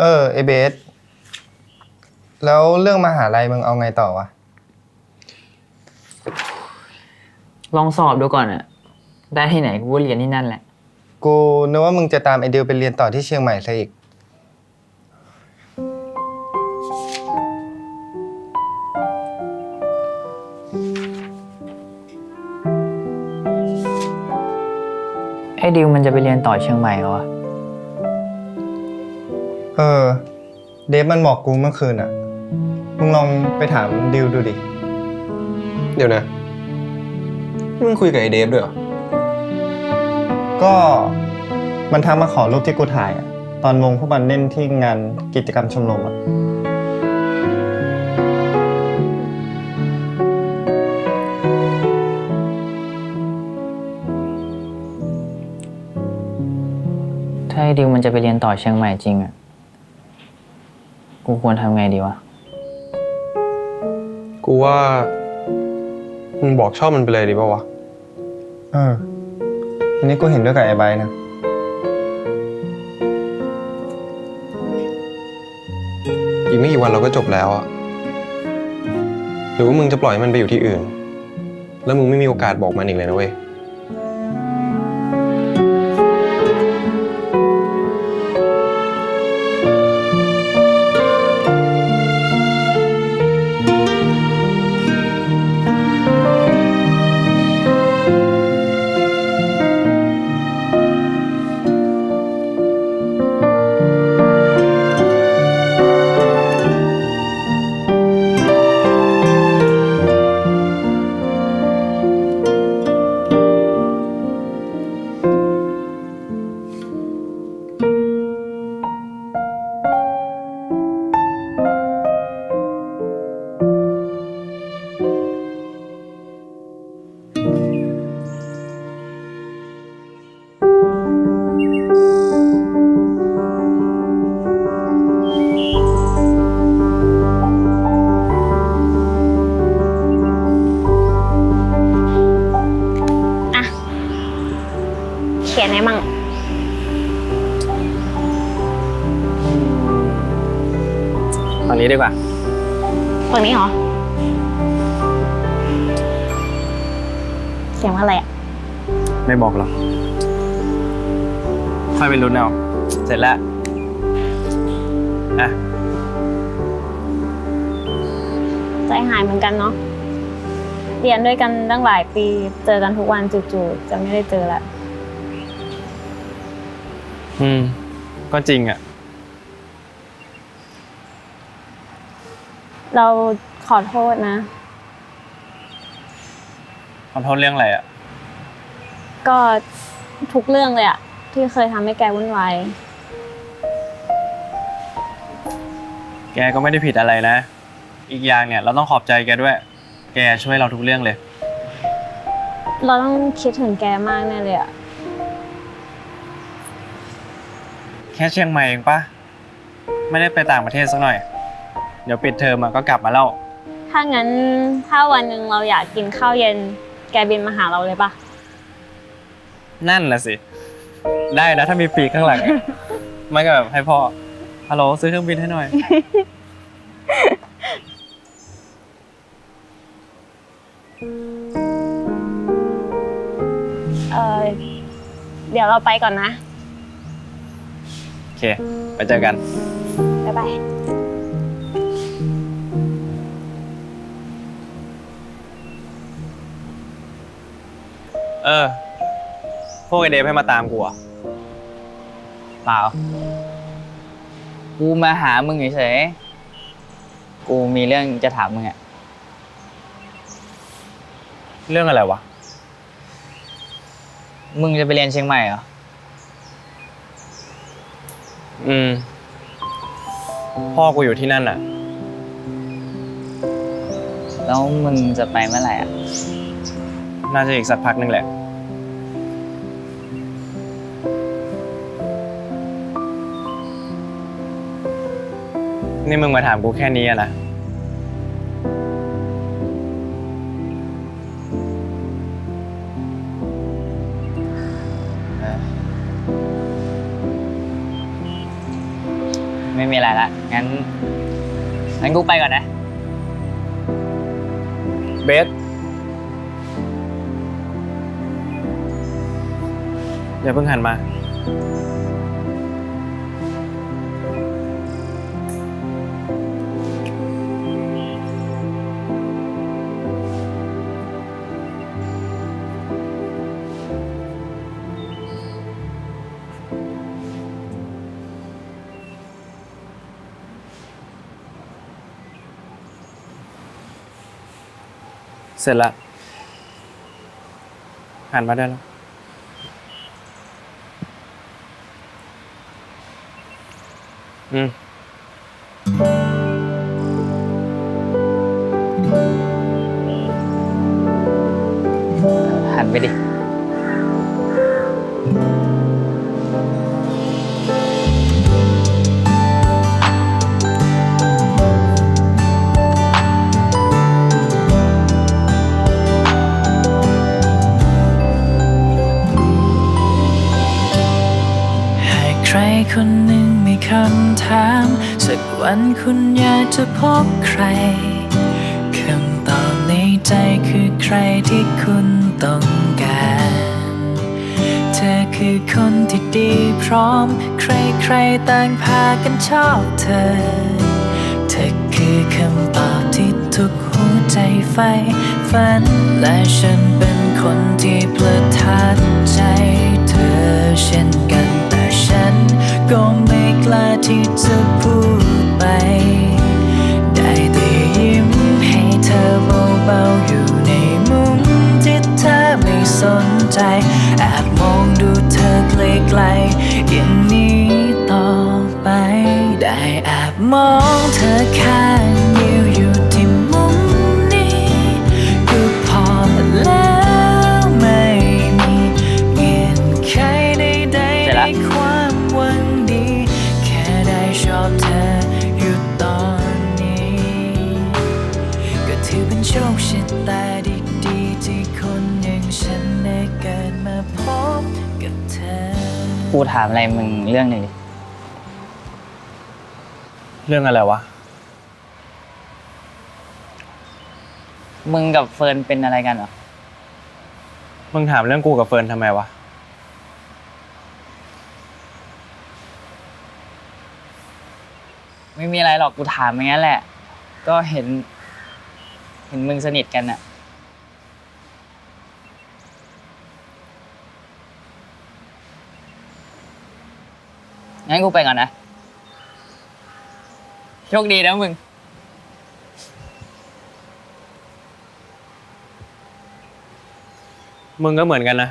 เออไอเบสแล้วเรื่องมหาลัยมึงเอาไงต่อวะ ลองสอบดูก่อนอะได้ที่ไหนกูก็เรียนที่นั่นแหละ กูนึกว่ามึงจะตามไอเดียไปเรียนต่อที่เชียงใหม่ซะอีก ไอ้ดิวมันจะไปเรียนต่อเชียงใหม่เหรอวะ เออ เดฟมันบอกกูเมื่อคืนอะมึงลองไปถามดิวดูดิ เดี๋ยวนะนี่มึงคุยกับไอเดฟด้วยเหรอ ก็มันทักมาขอรูปที่กูถ่ายอะตอนวงพวกมันเล่นที่งานกิจกรรมชมรมอะถ้าไอ้ดิวมันจะไปเรียนต่อเชียงใหม่จริงอะ กูควรทำไงดีวะ กูว่ามึงบอกชอบมันไปเลยดีป่าวะ เออ อันนี้กูเห็นด้วยกับไอ้ไบร์ทนะ อีกไม่กี่วันเราก็จบแล้วอะหรือว่ามึงจะปล่อยให้มันไปอยู่ที่อื่น แล้วมึงไม่มีโอกาสบอกมันอีกเลยนะเว้ย ขียนอะไรมั่ง ตอนนี้ดีกว่า ฝั่งนี้เหรอ เขียนว่าอะไรอะไม่บอกหรอกค่อยไปลุ้นเอา เสร็จแล้ว อะ ใจหายเหมือนกันเนาะ เรียนด้วยกันตั้งหลายปี เจอกันทุกวันจู่ๆจะไม่ได้เจอละ อืม ก็จริงอะ เราขอโทษนะ ขอโทษเรื่องอะไรอะ ก็ทุกเรื่องเลยอะที่เคยทำให้แกวุ่นวายแกก็ไม่ได้ผิดอะไรนะ อีกอย่างเนี่ยเราต้องขอบใจแกด้วย แกช่วยเราทุกเรื่องเลย เราต้องคิดถึงแกมากแน่เลยอะ ค่เชียงใหม่เองปะไม่ได้ไปต่างประเทศสักหน่อย เดี๋ยวปิดเทอมอะก็กลับมาแล้วถ้างั้นถ้าวันหนึ่งเราอยากกินข้าวเย็น แกบินมาหาเราเลยปะนั่นน่ะสิ ได้นะถ้ามีปีกข้างหลังอะไม่ก็แบบให้พ่อฮัลโหลซื้อเครื่องบินให้หน่อย เออเดี๋ยวเราไปก่อนนะโอ เค ไปเจอกัน บ๊ายบาย เออ พวกไอเดฟให้มาตามกูอะเปล่า กูมาหามึงเฉยๆ กูมีเรื่องจะถามมึงอะเรื่องอะไรวะ มึงจะไปเรียนเชียงใหม่เหรอ อืม พ่อกูอยู่ที่นั่นอะ แล้วมึงจะไปเมื่อไหร่อะน่าจะอีกสักพักหนึ่งแหละ นี่มึงมาถามกูแค่นี้อะนะ งั้น งั้นกูไปก่อนนะ เบสอย่าเพิ่งหันมา เสร็จละหันมาได้แล้วอืมหันไปดิ วันคุณอยากจะพบใครคำตอบในใจคือใครที่คุณต้องการ เธอคือคนที่ดีพร้อม ใครๆต่างพากันชอบเธอ เธอคือคำตอบที่ทุกหัวใจใฝ่ฝัน และฉันเป็นคนที่ประทับใจเธอเช่นกันแต่ฉันก็ไม่กล้าที่จะพูด อเบาๆอยู่ในมุมที่เธอไม่สนใจ แอบมองดูเธอไกลๆอย่างนี้ต่อไป ได้แอบมองเธอข้าง กูถามอะไรมึงเรื่องหนึ่งดิเรื่องอะไรวะ มึงกับเฟิร์นเป็นอะไรกันเหรอ มึงถามเรื่องกูกับเฟิร์นทำไมวะ ไม่มีอะไรหรอกกูถามอย่างนั้นแหละ ก็เห็น เห็นมึงสนิทกันอะ งั้นกูไปก่อนนะ โชคดีนะมึง มึงก็เหมือนกันนะ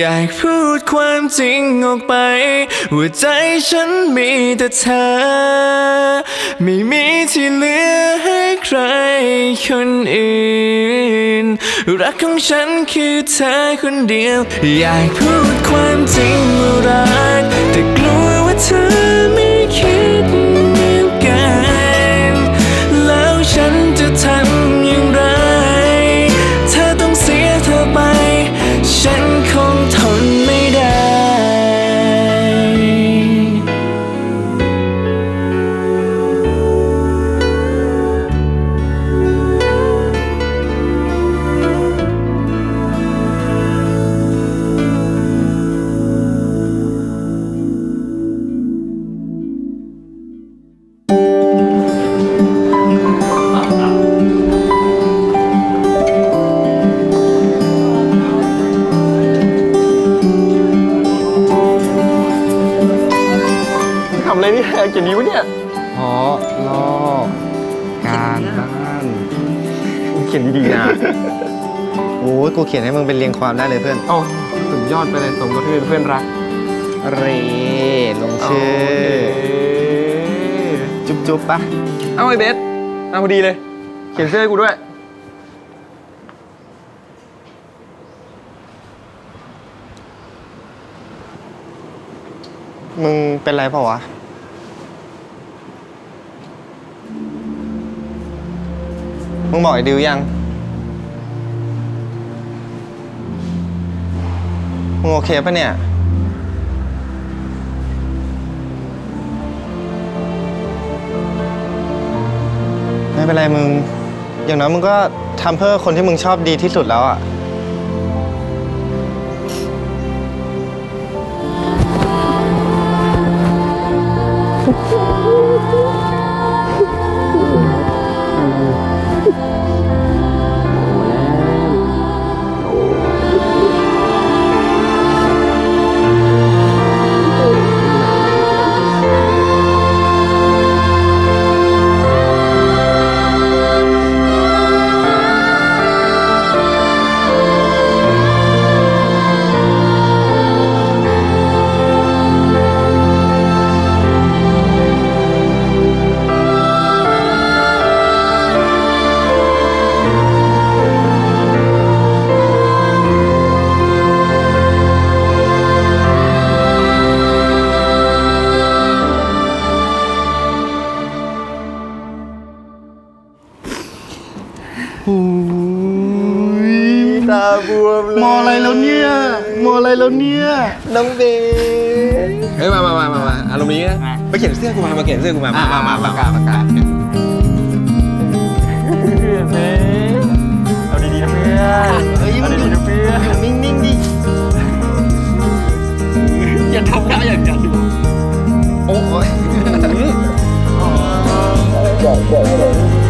อยากพูดความจริงออกไปว่าใจฉันมีแต่เธอ ไม่มีที่เหลือให้ใครคนอื่น รักของฉันคือ เธอคนเดียว อยากพูดความจริงว่ารักแต่กลัวว่าเธอำอะไรเนี่ยเขียนนี้วะเนี่ยเพราะลอกการบ้านเขียนดีๆนะโอ้ยกูเขียนให้มึงเป็นเรียงความได้เลยเพื่อนโอ้สุดยอดไปเลยสมกับที่เป็นเพื่อนรัก เรลงชื่อ จุ๊บจุ๊บๆปะเอาไอ้เบสเอาพอดีเลย เขียนเสื้อให้กูด้วย มึงเป็นไรเปล่าวะ มึงบอกไอ้ดิวยัง มึงโอเคปะเนี่ย ไม่เป็นไรมึง อย่างน้อยมึงก็ทำเพื่อคนที่มึงชอบดีที่สุดแล้วอะ ตาบวมเลยมออะไรแล้วเนี่ย มออะไรแล้วเนี่ยน้องเบเฮ้ยมามามามามาอารมณ์นี้นะมาเขียนเสื้อกูมามาเขียนเสื้อกูมามามามาปากกาปากกาเอาดีๆนะเพื่อนเฮ้ยมึงอยู่อยู่นิ่งๆดิอย่าทำหน้าอย่างนั้นโอ้ยกลั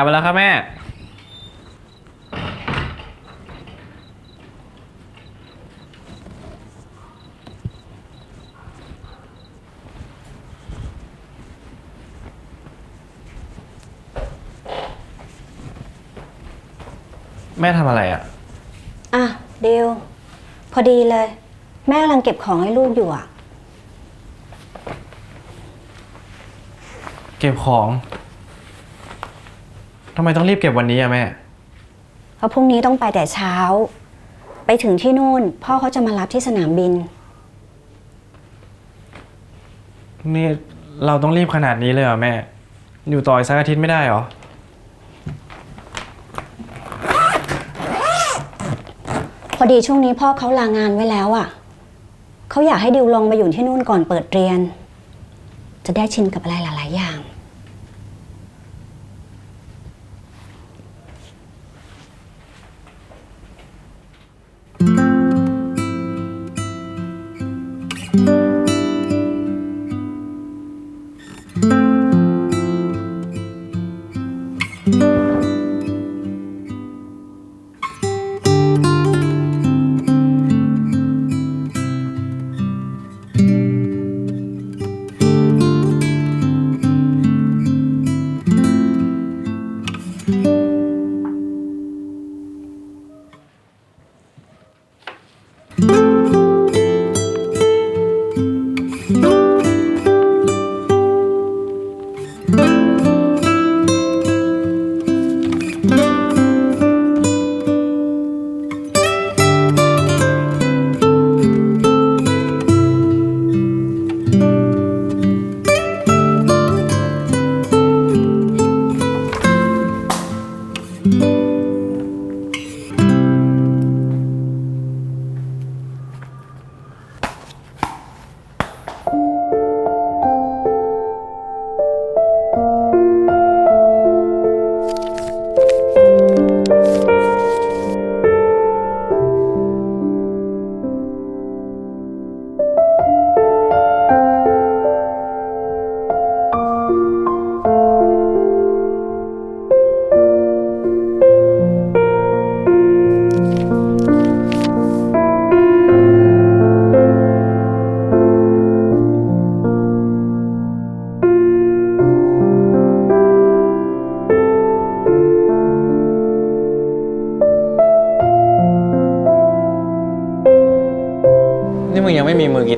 บมาแล้วครับแม่ แม่ทำอะไรอะ อะเดวพอดีเลย แม่กำลังเก็บของให้ลูกอยู่อะ เก็บของ ทำไมต้องรีบเก็บวันนี้อะแม่ เพราะพรุ่งนี้ต้องไปแต่เช้า ไปถึงที่นู่น พ่อเขาจะมารับที่สนามบิน นี่เราต้องรีบขนาดนี้เลยเหรอแม่ อยู่ต่ออีกสักอาทิตย์ไม่ได้เหรอ พอดีช่วงนี้พ่อเขาลางานไว้แล้วอะเขาอยากให้ดิวลองมาอยู่ที่นู่นก่อนเปิดเรียน จะได้ชินกับอะไรหลาย ๆ อย่างนี่มึง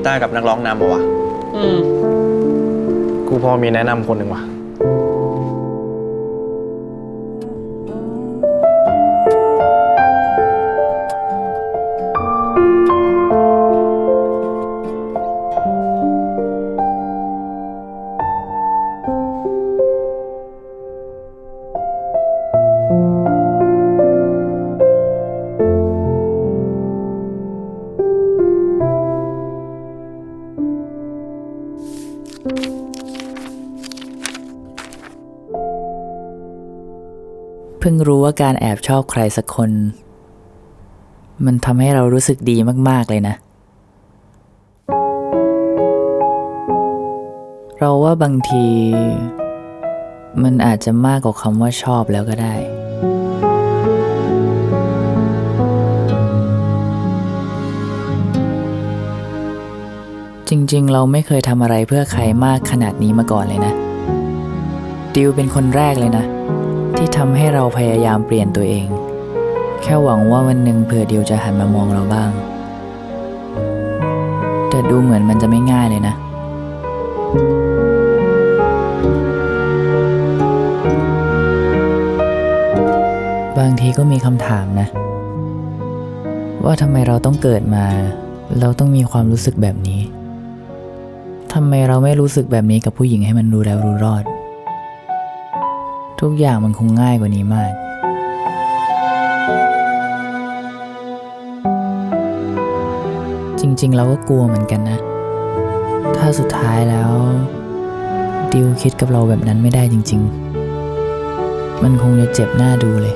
กีตาร์กับนักร้องนำเหรอวะกูพอมีแนะนำคนหนึ่งว่ะ เพิ่งรู้ว่าการแอบชอบใครสักคน มันทำให้เรารู้สึกดีมากๆเลยนะ เราว่าบางที มันอาจจะมากกว่าคำว่าชอบแล้วก็ได้จริง ๆ เราไม่เคยทำอะไรเพื่อใครมากขนาดนี้มาก่อนเลยนะ ดิวเป็นคนแรกเลยนะ ที่ทำให้เราพยายามเปลี่ยนตัวเอง แค่หวังว่าวันหนึ่งเผื่อเดิวจะหันมามองเราบ้าง แต่ดูเหมือนมันจะไม่ง่ายเลยนะ บางทีก็มีคำถามนะ ว่าทำไมเราต้องเกิดมา เราต้องมีความรู้สึกแบบนี้ทำไมเราไม่รู้สึกแบบนี้กับผู้หญิงให้มันรู้แล้วรู้รอด ทุกอย่างมันคงง่ายกว่านี้มากจริงๆ เราก็กลัวเหมือนกันนะ ถ้าสุดท้ายแล้ว ดิวคิดกับเราแบบนั้นไม่ได้จริง ๆ มันคงจะเจ็บหน้าดูเลย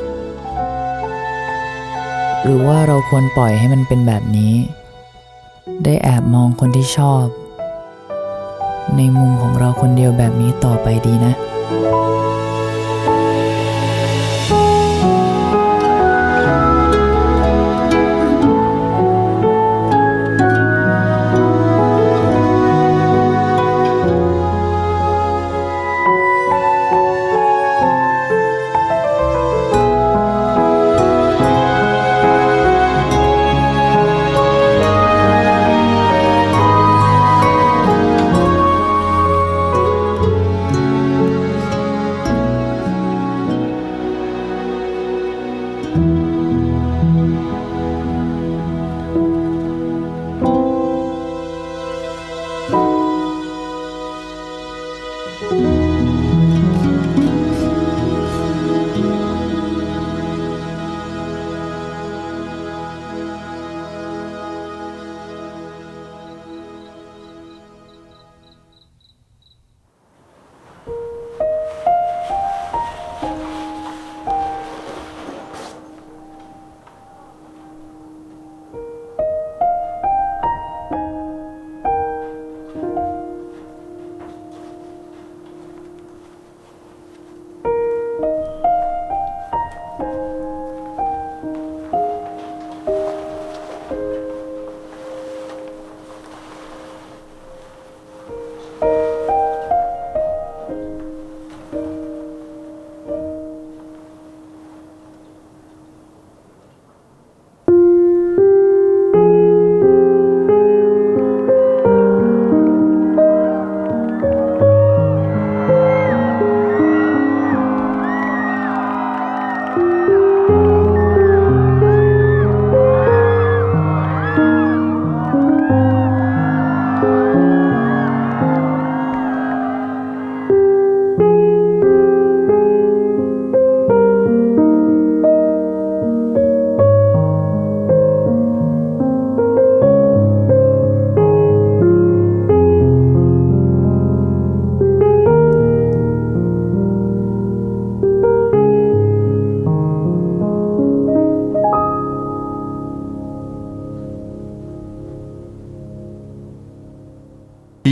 หรือว่าเราควรปล่อยให้มันเป็นแบบนี้ ได้แอบมองคนที่ชอบ ในมุมของเราคนเดียวแบบนี้ต่อไปดีนะ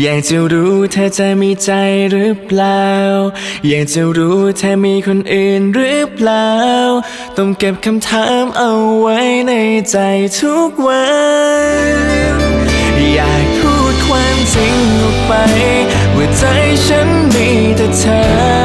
อยากจะรู้เธอจะมีใจหรือเปล่า อยากจะรู้เธอมีคนอื่นหรือเปล่า ต้องเก็บคำถามเอาไว้ในใจทุกวัน อยากพูดความจริงออกไป ว่าใจฉันมีแต่เธอ